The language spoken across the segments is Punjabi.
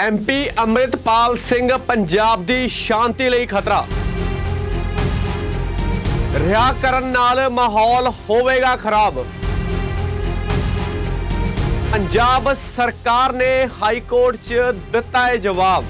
ਐਮਪੀ ਅੰਮ੍ਰਿਤਪਾਲ ਸਿੰਘ ਪੰਜਾਬ ਦੀ ਸ਼ਾਂਤੀ ਲਈ ਖਤਰਾ। ਰਿਹਾ ਕਰਨ ਨਾਲ ਮਾਹੌਲ ਹੋਵੇਗਾ ਖਰਾਬ। ਪੰਜਾਬ ਸਰਕਾਰ ਨੇ ਹਾਈ ਕੋਰਟ 'ਚ ਦਿੱਤਾ ਹੈ ਜਵਾਬ।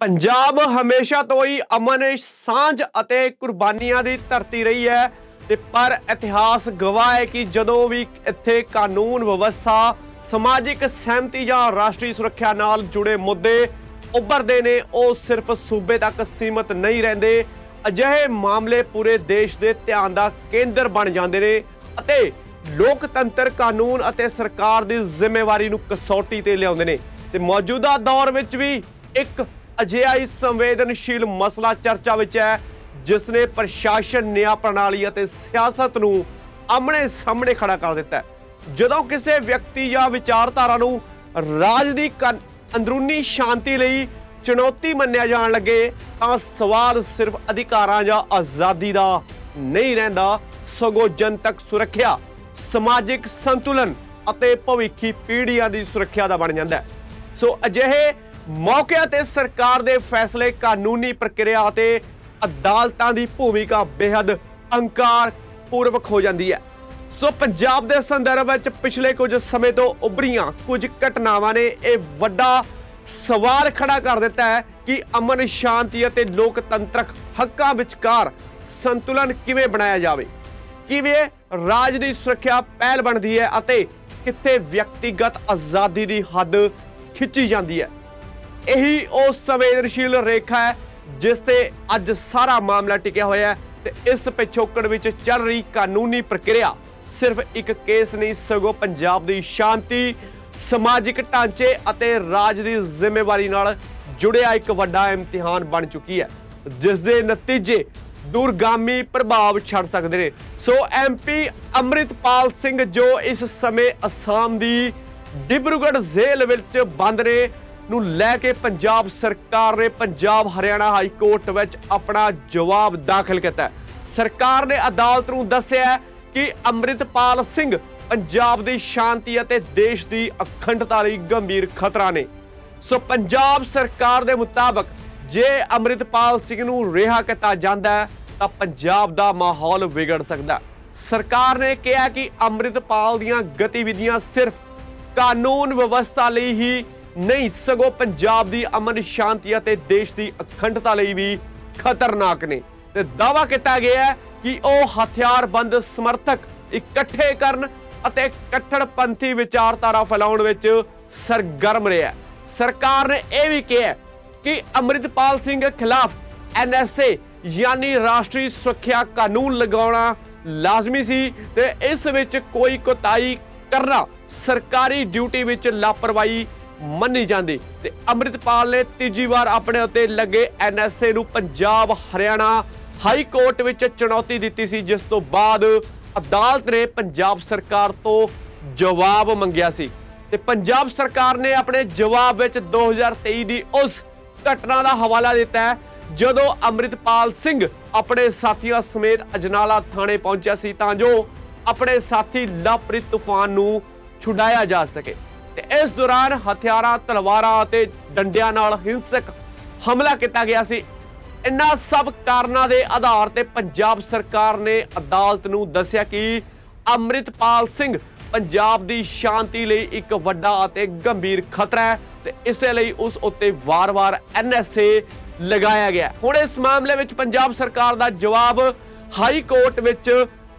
ਪੰਜਾਬ ਹਮੇਸ਼ਾ ਤੋਂ ਹੀ ਅਮਨ ਸਾਂਝ ਅਤੇ ਕੁਰਬਾਨੀਆਂ ਦੀ ਧਰਤੀ ਰਹੀ ਹੈ ਤੇ ਪਰ ਇਤਿਹਾਸ ਗਵਾਹ ਹੈ ਕਿ ਜਦੋਂ ਵੀ ਇੱਥੇ ਕਾਨੂੰਨ ਵਿਵਸਥਾ ਸਮਾਜਿਕ ਸਹਿਮਤੀ ਜਾਂ ਰਾਸ਼ਟਰੀ ਸੁਰੱਖਿਆ ਨਾਲ ਜੁੜੇ ਮੁੱਦੇ ਉੱਭਰਦੇ ਨੇ, ਉਹ ਸਿਰਫ ਸੂਬੇ ਤੱਕ ਸੀਮਤ ਨਹੀਂ ਰਹਿੰਦੇ। ਅਜਿਹੇ ਮਾਮਲੇ ਪੂਰੇ ਦੇਸ਼ ਦੇ ਧਿਆਨ ਦਾ ਕੇਂਦਰ ਬਣ ਜਾਂਦੇ ਨੇ ਅਤੇ ਲੋਕਤੰਤਰ ਕਾਨੂੰਨ ਅਤੇ ਸਰਕਾਰ ਦੀ ਜ਼ਿੰਮੇਵਾਰੀ ਨੂੰ ਕਸੌਟੀ ਤੇ ਲਿਆਉਂਦੇ ਨੇ। ਤੇ ਮੌਜੂਦਾ ਦੌਰ ਵਿੱਚ ਵੀ ਇੱਕ ਅਜਿਹਾ ਹੀ ਸੰਵੇਦਨਸ਼ੀਲ ਮਸਲਾ ਚਰਚਾ ਵਿੱਚ ਹੈ, ਜਿਸ ਨੇ ਪ੍ਰਸ਼ਾਸਨ, ਨਿਆਂ ਪ੍ਰਣਾਲੀ ਅਤੇ ਸਿਆਸਤ ਨੂੰ ਆਮਣੇ ਸਾਹਮਣੇ ਖੜਾ ਕਰ ਦਿੱਤਾ ਹੈ। ਜਦੋਂ ਕਿਸੇ ਵਿਅਕਤੀ ਜਾਂ ਵਿਚਾਰਧਾਰਾ ਨੂੰ ਰਾਜ ਦੀ ਅੰਦਰੂਨੀ ਸ਼ਾਂਤੀ ਲਈ ਚੁਣੌਤੀ ਮੰਨਿਆ ਜਾਣ ਲੱਗੇ, ਤਾਂ ਸਵਾਲ ਸਿਰਫ ਅਧਿਕਾਰਾਂ ਜਾਂ ਆਜ਼ਾਦੀ ਦਾ ਨਹੀਂ ਰਹਿੰਦਾ, ਸਗੋਂ ਜਨਤਕ ਸੁਰੱਖਿਆ, ਸਮਾਜਿਕ ਸੰਤੁਲਨ ਅਤੇ ਭਵਿੱਖੀ ਪੀੜ੍ਹੀਆਂ ਦੀ ਸੁਰੱਖਿਆ ਦਾ ਬਣ ਜਾਂਦਾ ਹੈ। ਸੋ ਅਜਿਹੇ ਮੌਕਿਆਂ ਤੇ ਸਰਕਾਰ ਦੇ ਫੈਸਲੇ, ਕਾਨੂੰਨੀ ਪ੍ਰਕਿਰਿਆ ਅਤੇ ਅਦਾਲਤਾਂ ਦੀ ਭੂਮਿਕਾ ਬੇहद ਅਹੰਕਾਰ ਪੂਰਵਕ ਹੋ ਜਾਂਦੀ ਹੈ। ਸੋ ਪੰਜਾਬ ਦੇ ਸੰਦਰਭ ਵਿੱਚ ਪਿਛਲੇ ਕੁਝ ਸਮੇਂ ਤੋਂ ਉਭਰੀਆਂ ਕੁਝ ਘਟਨਾਵਾਂ ਨੇ, ਇਹ ਵੱਡਾ ਸਵਾਲ ਖੜਾ ਕਰ ਦਿੱਤਾ ਹੈ ਕਿ ਅਮਨ ਸ਼ਾਂਤੀ ਅਤੇ ਲੋਕਤੰਤਰਕ ਹੱਕਾਂ ਵਿਚਕਾਰ ਸੰਤੁਲਨ ਕਿਵੇਂ ਬਣਾਇਆ ਜਾਵੇ? ਕਿਵੇਂ ਰਾਜ ਦੀ ਸੁਰੱਖਿਆ ਪਹਿਲ ਬਣਦੀ ਹੈ ਅਤੇ ਕਿੱਥੇ ਵਿਅਕਤੀਗਤ ਆਜ਼ਾਦੀ ਦੀ ਹੱਦ ਖਿੱਚੀ ਜਾਂਦੀ ਹੈ? ਇਹੀ ਉਹ ਸੰਵੇਦਨਸ਼ੀਲ ਰੇਖਾ ਹੈ ਜਿਸ ਤੇ ਅੱਜ ਸਾਰਾ ਮਾਮਲਾ ਟਿਕਿਆ ਹੋਇਆ ਹੈ ਤੇ ਇਸ ਪਿਛੋਕੜ ਵਿੱਚ ਚੱਲ ਰਹੀ ਕਾਨੂੰਨੀ ਪ੍ਰਕਿਰਿਆ ਸਿਰਫ ਇੱਕ ਕੇਸ ਨਹੀਂ, ਸਗੋਂ ਪੰਜਾਬ ਦੀ ਸ਼ਾਂਤੀ, ਸਮਾਜਿਕ ਢਾਂਚੇ ਅਤੇ ਰਾਜ ਦੀ ਜ਼ਿੰਮੇਵਾਰੀ ਨਾਲ ਜੁੜਿਆ ਇੱਕ ਵੱਡਾ ਇਮਤਿਹਾਨ ਬਣ ਚੁੱਕੀ ਹੈ, ਜਿਸ ਦੇ ਨਤੀਜੇ ਦੂਰਗਾਮੀ ਪ੍ਰਭਾਵ ਛੱਡ ਸਕਦੇ ਨੇ। ਸੋ ਐਮਪੀ ਅੰਮ੍ਰਿਤਪਾਲ ਸਿੰਘ ਜੋ ਇਸ ਸਮੇਂ ਅਸਾਮ ਦੀ ਡਿਬਰੂਗੜ੍ਹ ਜੇਲ੍ਹ ਵਿੱਚ ਬੰਦ ਨੇ, ਨੂੰ ਲੈ ਕੇ ਪੰਜਾਬ ਸਰਕਾਰ ਨੇ ਪੰਜਾਬ ਹਰਿਆਣਾ ਹਾਈ ਕੋਰਟ ਵਿੱਚ ਆਪਣਾ ਜਵਾਬ ਦਾਖਲ ਕੀਤਾ ਸਰਕਾਰ ਨੇ ਅਦਾਲਤ ਨੂੰ ਦੱਸਿਆ ਕਿ ਅੰਮ੍ਰਿਤਪਾਲ ਸਿੰਘ ਪੰਜਾਬ ਦੀ ਸ਼ਾਂਤੀ ਅਤੇ ਦੇਸ਼ ਦੀ ਅਖੰਡਤਾ ਲਈ ਗੰਭੀਰ ਖਤਰਾ ਨੇ। ਸੋ ਪੰਜਾਬ ਸਰਕਾਰ ਦੇ ਮੁਤਾਬਕ ਜੇ ਅੰਮ੍ਰਿਤਪਾਲ ਸਿੰਘ ਨੂੰ ਰਿਹਾ ਕੀਤਾ ਜਾਂਦਾ ਹੈ, ਤਾਂ ਪੰਜਾਬ ਦਾ ਮਾਹੌਲ ਵਿਗੜ ਸਕਦਾ ਸਰਕਾਰ ਨੇ ਕਿਹਾ ਕਿ ਅੰਮ੍ਰਿਤਪਾਲ ਦੀਆਂ ਗਤੀਵਿਧੀਆਂ ਸਿਰਫ ਕਾਨੂੰਨ ਵਿਵਸਥਾ ਲਈ ਹੀ ਨਹੀਂ, ਸਗੋਂ ਪੰਜਾਬ ਦੀ ਅਮਨ ਸ਼ਾਂਤੀ ਅਤੇ ਦੇਸ਼ ਦੀ ਅਖੰਡਤਾ ਲਈ ਵੀ ਖਤਰਨਾਕ ਨੇ। ਤੇ ਦਾਵਾ ਕੀਤਾ ਗਿਆ ਹੈ ਕਿ ਉਹ ਹਥਿਆਰਬੰਦ ਸਮਰਥਕ ਇਕੱਠੇ ਕਰਨ ਅਤੇ ਕੱਟੜਪੰਥੀ ਵਿਚਾਰਧਾਰਾ ਫੈਲਾਉਣ ਵਿੱਚ ਸਰਗਰਮ ਰਿਹਾ ਸਰਕਾਰ ਨੇ ਇਹ ਵੀ ਕਿਹਾ ਕਿ ਅੰਮ੍ਰਿਤਪਾਲ ਸਿੰਘ ਖਿਲਾਫ ਐਨਐਸਏ ਯਾਨੀ ਰਾਸ਼ਟਰੀ ਸੁਰੱਖਿਆ ਕਾਨੂੰਨ ਲਗਾਉਣਾ ਲਾਜ਼ਮੀ ਸੀ ਤੇ ਇਸ ਵਿੱਚ ਕੋਈ ਕੋਤਾਈ ਕਰਨਾ ਸਰਕਾਰੀ ਡਿਊਟੀ ਵਿੱਚ ਲਾਪਰਵਾਹੀ ਮੰਨੀ ਜਾਂਦੀ। ਤੇ ਅੰਮ੍ਰਿਤਪਾਲ ਨੇ ਤੀਜੀ ਵਾਰ ਆਪਣੇ ਉੱਤੇ ਲੱਗੇ ਐਨਐਸਏ ਨੂੰ ਪੰਜਾਬ, ਹਰਿਆਣਾ ਹਾਈ ਕੋਰਟ ਵਿੱਚ ਚੁਣੌਤੀ ਦਿੱਤੀ ਸੀ, ਜਿਸ ਤੋਂ ਬਾਅਦ ਅਦਾਲਤ ਨੇ ਪੰਜਾਬ ਸਰਕਾਰ ਤੋਂ ਜਵਾਬ ਮੰਗਿਆ ਸੀ ਤੇ ਪੰਜਾਬ ਸਰਕਾਰ ਨੇ ਆਪਣੇ ਜਵਾਬ ਵਿੱਚ 2023 ਦੀ ਉਸ ਘਟਨਾ ਦਾ ਹਵਾਲਾ ਦਿੱਤਾ ਹੈ, ਜਦੋਂ ਅੰਮ੍ਰਿਤਪਾਲ ਸਿੰਘ ਆਪਣੇ ਸਾਥੀਆਂ ਸਮੇਤ ਅਜਨਾਲਾ ਥਾਣੇ ਪਹੁੰਚਿਆ ਸੀ, ਤਾਂ ਜੋ ਆਪਣੇ ਸਾਥੀ ਲਵਪ੍ਰੀਤ ਤੂਫਾਨ ਨੂੰ ਛੁਡਾਇਆ ਜਾ ਸਕੇ। ਤੇ ਇਸ ਦੌਰਾਨ ਹਥਿਆਰਾਂ, ਤਲਵਾਰਾਂ ਅਤੇ ਡੰਡਿਆਂ ਨਾਲ ਹਿੰਸਕ ਹਮਲਾ ਕੀਤਾ ਗਿਆ ਸੀ। ਇਨ੍ਹਾਂ ਸਭ ਕਾਰਨਾਂ ਦੇ ਆਧਾਰ ਤੇ ਪੰਜਾਬ ਸਰਕਾਰ ਨੇ ਅਦਾਲਤ ਨੂੰ ਦੱਸਿਆ ਕਿ ਅੰਮ੍ਰਿਤਪਾਲ ਸਿੰਘ ਪੰਜਾਬ ਦੀ ਸ਼ਾਂਤੀ ਲਈ ਇੱਕ ਵੱਡਾ ਅਤੇ ਗੰਭੀਰ ਖਤਰਾ ਹੈ ਤੇ ਇਸੇ ਲਈ ਉਸ ਉੱਤੇ ਵਾਰ-ਵਾਰ ਐਨਐਸਏ ਲਗਾਇਆ ਗਿਆ ਹੁਣ ਇਸ ਮਾਮਲੇ ਵਿੱਚ ਪੰਜਾਬ ਸਰਕਾਰ ਦਾ ਜਵਾਬ ਹਾਈ ਕੋਰਟ ਵਿੱਚ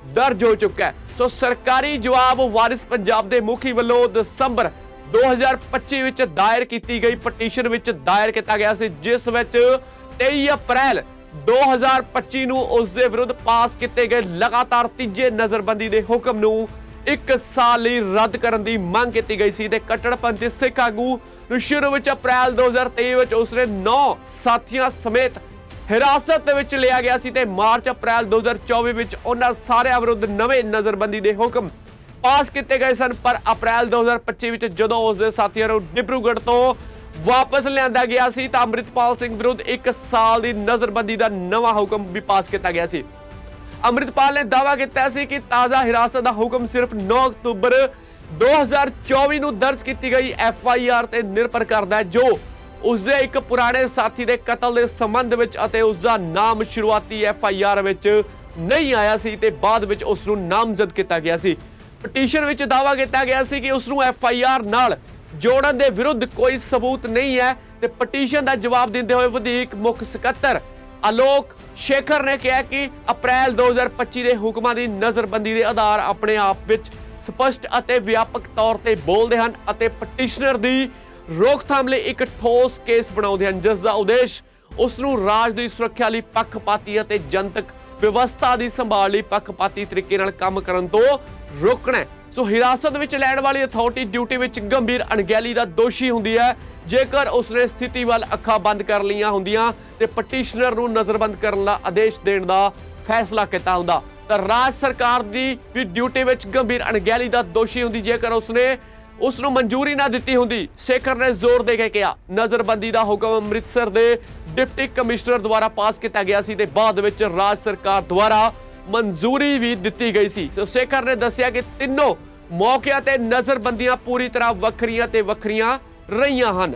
ਦਰਜ ਹੋ ਚੁੱਕਾ ਹੈ। ਸੋ ਸਰਕਾਰੀ ਜਵਾਬ ਵਾਰਿਸ ਪੰਜਾਬ ਦੇ ਮੁਖੀ ਵੱਲੋਂ ਦਸੰਬਰ 2025 ਵਿੱਚ ਦਾਇਰ ਕੀਤੀ ਗਈ ਪਟੀਸ਼ਨ ਵਿੱਚ ਦਾਇਰ ਕੀਤਾ ਗਿਆ ਸੀ, ਜਿਸ ਵਿੱਚ 23 ਅਪ੍ਰੈਲ 2025 ਨੂੰ ਉਸ ਦੇ ਵਿਰੁੱਧ ਪਾਸ ਕੀਤੇ ਗਏ ਲਗਾਤਾਰ ਤੀਜੇ ਨਜ਼ਰਬੰਦੀ ਦੇ ਹੁਕਮ ਨੂੰ ਇੱਕ ਸਾਲ ਲਈ ਰੱਦ ਕਰਨ ਦੀ ਮੰਗ ਕੀਤੀ ਗਈ ਸੀ ਤੇ ਕੱਟੜਪੰਥੀ ਸਿੱਖ ਆਗੂ ਨੂੰ ਸ਼ੁਰੂ ਵਿੱਚ ਅਪ੍ਰੈਲ 2023 ਵਿੱਚ ਉਸਨੇ 9 ਸਾਥੀਆਂ ਸਮੇਤ ਹਿਰਾਸਤ ਦੇ ਵਿੱਚ ਲਿਆ ਗਿਆ ਸੀ ਤੇ ਮਾਰਚ ਅਪ੍ਰੈਲ 2024 ਵਿੱਚ ਉਹਨਾਂ ਸਾਰਿਆਂ ਵਿਰੁੱਧ ਨਵੇਂ ਨਜ਼ਰਬੰਦੀ ਦੇ ਹੁਕਮ ਪਾਸ ਕੀਤੇ ਗਏ ਸਨ। ਪਰ ਅਪ੍ਰੈਲ 2025 ਵਿੱਚ ਜਦੋਂ ਉਸ ਦੇ ਸਾਥੀਆਂ ਨੂੰ ਡਿਬਰੂਗੜ੍ਹ ਤੋਂ ਵਾਪਸ ਲਿਆਂਦਾ ਗਿਆ ਸੀ ਤਾਂ ਅੰਮ੍ਰਿਤਪਾਲ ਸਿੰਘ ਵਿਰੁੱਧ 1 ਸਾਲ ਦੀ ਨਜ਼ਰਬੰਦੀ ਦਾ ਨਵਾਂ ਹੁਕਮ ਵੀ ਪਾਸ ਕੀਤਾ ਗਿਆ ਸੀ। ਅੰਮ੍ਰਿਤਪਾਲ ਨੇ ਦਾਅਵਾ ਕੀਤਾ ਸੀ ਕਿ ਤਾਜ਼ਾ ਹਿਰਾਸਤ ਦਾ ਹੁਕਮ ਸਿਰਫ 9 ਅਕਤੂਬਰ 2024 ਨੂੰ ਦਰਜ ਕੀਤੀ ਗਈ ਐਫ ਆਈ ਆਰ ਤੇ ਨਿਰਭਰ ਕਰਦਾ ਹੈ, ਜੋ ਉਸਦੇ ਇੱਕ ਪੁਰਾਣੇ ਸਾਥੀ ਦੇ ਕਤਲ ਦੇ ਸੰਬੰਧ ਵਿੱਚ ਅਤੇ ਉਸਦਾ ਨਾਮ ਸ਼ੁਰੂਆਤੀ ਐਫ ਆਈ ਆਰ ਵਿੱਚ ਨਹੀਂ ਆਇਆ ਸੀ ਤੇ ਬਾਅਦ ਵਿੱਚ ਉਸ ਨੂੰ ਨਾਮਜ਼ਦ ਕੀਤਾ ਗਿਆ ਸੀ। ਪਟੀਸ਼ਨ ਵਿੱਚ ਦਾਅਵਾ ਕੀਤਾ ਗਿਆ ਸੀ ਕਿ ਉਸ ਨੂੰ ਐਫ ਆਈ ਆਰ ਨਾਲ ਜੋੜਨ ਦੇ ਵਿਰੁੱਧ ਕੋਈ ਸਬੂਤ ਨਹੀਂ ਹੈ ਤੇ ਪਟੀਸ਼ਨ ਦਾ ਜਵਾਬ ਦਿੰਦੇ ਹੋਏ ਵਧੀਕ ਮੁੱਖ ਸਕੱਤਰ ਆਲੋਕ ਸ਼ੇਖਰ ਨੇ ਕਿਹਾ ਕਿ ਅਪ੍ਰੈਲ 2025 ਦੇ ਹੁਕਮਾਂ ਦੀ ਨਜ਼ਰਬੰਦੀ ਦੇ ਆਧਾਰ ਆਪਣੇ ਆਪ ਵਿੱਚ ਸਪਸ਼ਟ ਅਤੇ ਵਿਆਪਕ ਤੌਰ ਤੇ ਬੋਲਦੇ ਹਨ ਅਤੇ ਪਟੀਸ਼ਨਰ ਦੀ ਰੋਕਥਾਮ ਲਈ ਇੱਕ ਠੋਸ ਕੇਸ ਬਣਾਉਂਦੇ ਹਨ, ਜਿਸ ਦਾ ਉਦੇਸ਼ ਉਸ ਨੂੰ ਰਾਜ ਦੀ ਸੁਰੱਖਿਆ ਲਈ ਪੱਖਪਾਤੀ ਅਤੇ ਜਨਤਕ ਵਿਵਸਥਾ ਦੀ ਸੰਭਾਲ ਲਈ ਪੱਖਪਾਤੀ ਤਰੀਕੇ ਨਾਲ ਕੰਮ ਕਰਨ ਤੋਂ ਰੋਕਣਾ ਹੈ। ਸੋ ਹਿਰਾਸਤ ਵਿੱਚ ਲੈਣ ਵਾਲੀ ਅਥਾਰਟੀ ਡਿਊਟੀ ਵਿੱਚ ਗੰਭੀਰ ਅਣਗਹਿਲੀ ਦਾ ਦੋਸ਼ੀ ਹੁੰਦੀ ਹੈ। ਜੇਕਰ ਉਸਨੇ ਸਥਿਤੀ ਵੱਲ ਅੱਖਾਂ ਬੰਦ ਕਰ ਲਈਆਂ ਹੁੰਦੀਆਂ ਤੇ ਪਟੀਸ਼ਨਰ ਨੂੰ ਨਜ਼ਰਬੰਦ ਕਰਨ ਦਾ ਆਦੇਸ਼ ਦੇਣ ਦਾ ਫੈਸਲਾ ਕੀਤਾ ਹੁੰਦਾ, ਤਾਂ ਰਾਜ ਸਰਕਾਰ ਦੀ ਵੀ ਡਿਊਟੀ ਵਿੱਚ ਗੰਭੀਰ ਅਣਗਹਿਲੀ ਦਾ ਦੋਸ਼ੀ ਹੁੰਦੀ ਜੇਕਰ ਉਸਨੇ ਉਸ ਨੂੰ ਮਨਜ਼ੂਰੀ ਨਾ ਦਿੱਤੀ ਹੁੰਦੀ, ਸ਼ੇਖਰ ਨੇ ਜ਼ੋਰ ਦੇ ਕੇ ਕਿਹਾ। ਨਜ਼ਰਬੰਦੀ ਦਾ ਹੁਕਮ ਅੰਮ੍ਰਿਤਸਰ ਦੇ ਡਿਪਟੀ ਕਮਿਸ਼ਨਰ ਦੁਆਰਾ ਪਾਸ ਕੀਤਾ ਗਿਆ ਸੀ ਤੇ ਬਾਅਦ ਵਿੱਚ ਰਾਜ ਸਰਕਾਰ ਦੁਆਰਾ ਮਨਜ਼ੂਰੀ ਵੀ ਦਿੱਤੀ ਗਈ ਸੀ। ਸੋ ਸ਼ੇਖਰ ਨੇ ਦੱਸਿਆ ਕਿ ਤਿੰਨੋਂ ਮੌਕਿਆਂ ਤੇ ਨਜ਼ਰਬੰਦੀਆਂ ਪੂਰੀ ਤਰ੍ਹਾਂ ਵੱਖਰੀਆਂ ਤੇ ਵੱਖਰੀਆਂ ਰਹੀਆਂ ਹਨ।